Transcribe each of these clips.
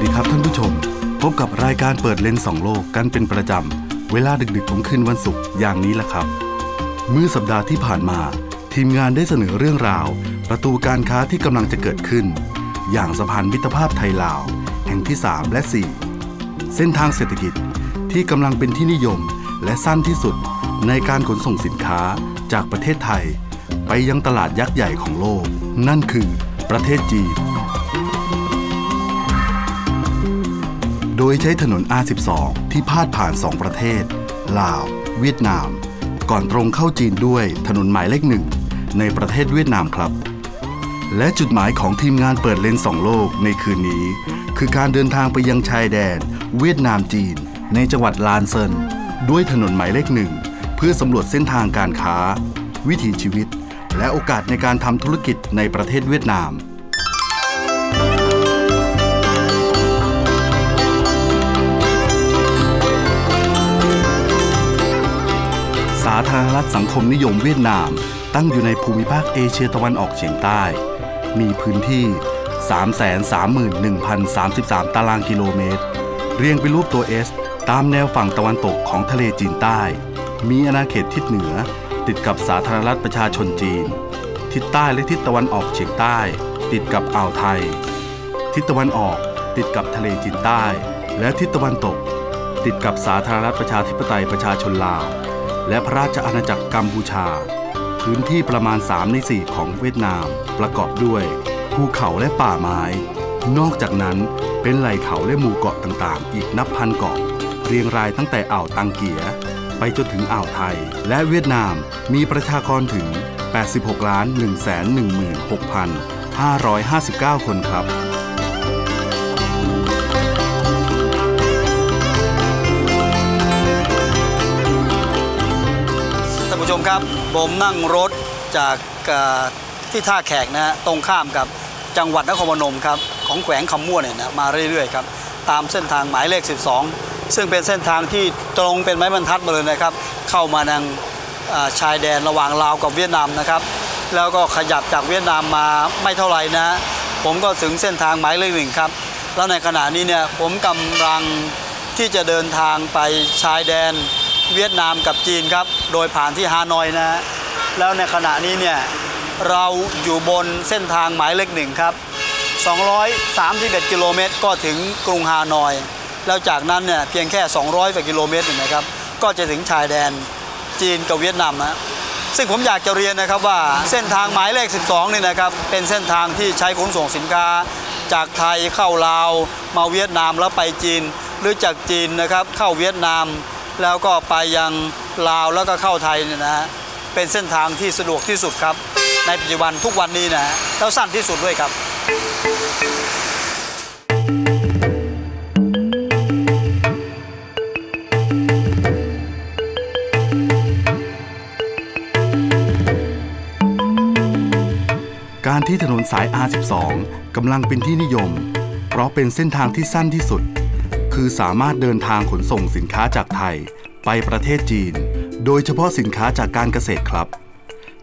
ดีครับท่านผู้ชม พบการเปิดเลนส์สองโลกกันเป็นประจำ เวลาดึกๆของคืนวันศุกร์อย่างนี้แหละครับเมื่อสัปดาห์ที่ผ่านมา ทีมงานได้เสนอเรื่องราว ประตูการค้าที่กำลังจะเกิดขึ้น อย่างสะพานมิตรภาพไทยลาว แห่งที่ 3 และ 4 เส้นทางเศรษฐกิจที่กำลังเป็นที่นิยมและสั้นที่สุดในการขนส่งสินค้าจากประเทศไทย ไปยังตลาดยักษ์ใหญ่ของโลก นั่นคือประเทศจีน โดยใช้ถนน R12 ที่พาดผ่าน 2 ประเทศ ลาว เวียดนาม ก่อนตรงเข้าจีนด้วยถนนหมายเลขหนึ่งในประเทศเวียดนามครับ และจุดหมายของทีมงานเปิดเลนส์สองโลกในคืนนี้ คือการเดินทางไปยังชายแดน เวียดนามจีน ในจังหวัดลานเซินด้วยถนนหมายเลขหนึ่งเพื่อสำรวจเส้นทางการค้า วิถีชีวิต และโอกาสในการทำธุรกิจในประเทศเวียดนามาธารณรัฐสังคมนิยมเวียดนาม ตั้งอยู่ในภูมิภาคเอเชียตะวันออกเฉียงใต้ มีพื้นที่ 331,033 ตารางกิโลเมตร เรียงเป็นรูปตัว S ตามแนวฝั่งตะวันตกของทะเลจีนใต้ มีอาณาเขตทิศเหนือ ติดกับสาธารณรัฐประชาชนจีน ทิศใต้และทิศตะวันออกเฉียงใต้ ติดกับอ่าวไทย ทิศตะวันออกติดกับทะเลจีนใต้ และทิศตะวันตก ติดกับสาธารณรัฐประชาธิปไตยประชาชนลาว และพระราชอาณาจักรกัมพูชา พื้นที่ประมาณ 3 ใน 4 ของเวียดนาม ประกอบด้วยภูเขาและป่าไม้ นอกจากนั้นเป็นไหล่เขาและหมู่เกาะต่างๆ อีกนับพันเกาะ เรียงรายตั้งแต่อ่าวตังเกีย ไปจนถึงอ่าวไทย และเวียดนามมีประชากรถึง 86 ล้าน116,559 คนครับท่านผู้ชม ครับ ผมนั่งรถจากที่ท่าแขกนะฮะตรงข้ามกับจังหวัดนครพนมครับของแขวงคำม่วนเนี่ยนะมาเรื่อยๆครับตามเส้นทางหมายเลข 12 ซึ่งเป็นเส้นทางที่ตรงเป็นไม้บรรทัดมาเลยนะครับ เข้ามาทางชายแดนระหว่างลาวกับเวียดนามนะครับ แล้วก็ขยับจากเวียดนามมาไม่เท่าไหร่นะฮะผมก็ถึงเส้นทางหมายเลขหนึ่งครับ แล้วในขณะนี้เนี่ยผมกำลังที่จะเดินทางไปชายแดน เวียดนามกับจีนครับ โดยผ่านที่ฮานอยนะฮะแล้วในขณะนี้เนี่ยเราอยู่บนเส้นทางหมายเลขหนึ่งครับ 231 กิโลเมตรก็ถึงกรุงฮานอย แล้วจากนั้นเนี่ยเพียงแค่ 200กว่ากิโลเมตรเองนะครับ ก็จะถึงชายแดนจีนกับเวียดนามนะซึ่งผมอยากจะเรียนนะครับว่าเส้นทางหมายเลข 12 นี่นะครับ เป็นเส้นทางที่ใช้ขนส่งสินค้า จากไทยเข้าลาว มาเวียดนามแล้วไปจีน หรือจากจีนนะครับเข้าเวียดนาม แล้วก็ไปยังลาวแล้วก็เข้าไทยเนี่ยนะฮะเป็นเส้นทางที่สะดวกที่สุดครับ ในปัจจุบันทุกวันนี้นะฮะแล้วสั้นที่สุดด้วยครับการที่ถนนสาย R12 กำลังเป็นที่นิยม เพราะเป็นเส้นทางที่สั้นที่สุด คือสามารถเดินทางขนส่งสินค้าจากไทย ไปประเทศจีน โดยเฉพาะสินค้าจากการเกษตรครับ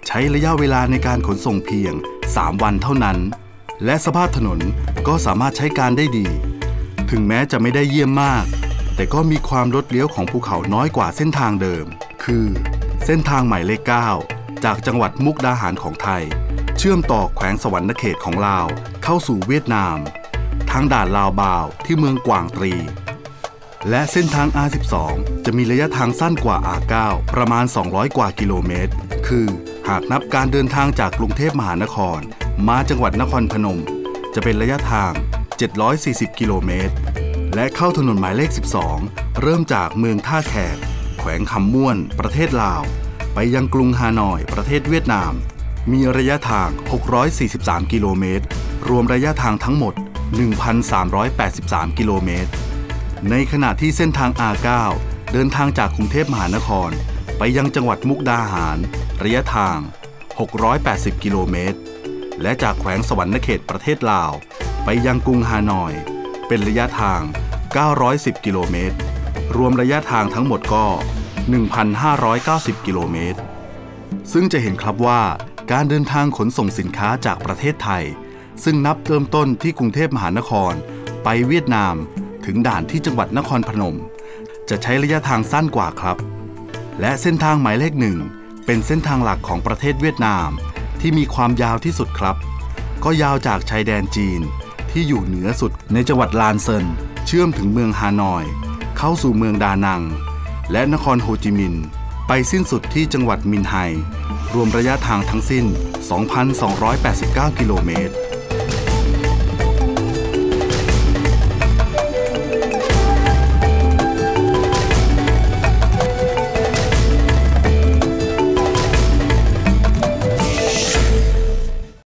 ใช้ระยะเวลาในการขนส่งเพียง 3 วันเท่านั้น และสภาพถนนก็สามารถใช้การได้ดี ถึงแม้จะไม่ได้เยี่ยมมาก แต่ก็มีความลดเลี้ยวของภูเขาน้อยกว่าเส้นทางเดิม คือ เส้นทางหมายเลข9จากจังหวัดมุกดาหารของไทย เชื่อมต่อแขวงสวรรณเขตของลาวเข้าสู่เวียดนามทางด่านลาวบาวที่เมืองกวางตรี และเส้นทาง R12 จะมีระยะทางสั้นกว่า R9 ประมาณ 200 กว่ากิโลเมตร คือหากนับการเดินทางจากกรุงเทพมหานคร มาจังหวัดนครพนม จะเป็นระยะทาง 740 กิโลเมตร และเข้าถนนหมายเลข 12 เริ่มจากเมืองท่าแขก แขวงคำม่วน ประเทศลาว ไปยังกรุงฮานอย ประเทศเวียดนาม มีระยะทาง 643 กิโลเมตร รวมระยะทางทั้งหมด 1,383 กิโลเมตร ในขณะที่เส้นทาง R9 เดินทางจากกรุงเทพมหานคร ไปยังจังหวัดมุกดาหาร ระยะทาง 680 กิโลเมตร และจากแขวงสวรรณเขตประเทศลาว ไปยังกรุงฮานอย เป็นระยะทาง 910 กิโลเมตร รวมระยะทางทั้งหมดก็ 1,590 กิโลเมตร ซึ่งจะเห็นครับว่าการเดินทางขนส่งสินค้าจากประเทศไทย ซึ่งนับเริ่มต้นที่กรุงเทพมหานคร ไปเวียดนาม ถึงด่านที่จังหวัดนครพนม จะใช้ระยะทางสั้นกว่าครับ และเส้นทางหมายเลขหนึ่งเป็นเส้นทางหลักของประเทศเวียดนาม ที่มีความยาวที่สุดครับ ก็ยาวจากชายแดนจีนที่อยู่เหนือสุดในจังหวัดลานเซิน เชื่อมถึงเมืองฮานอย เข้าสู่เมืองดานัง และนครโฮจิมินห์ไปสิ้นสุดที่จังหวัดมินไฮ รวมระยะทางทั้งสิ้น 2,289 กิโลเมตร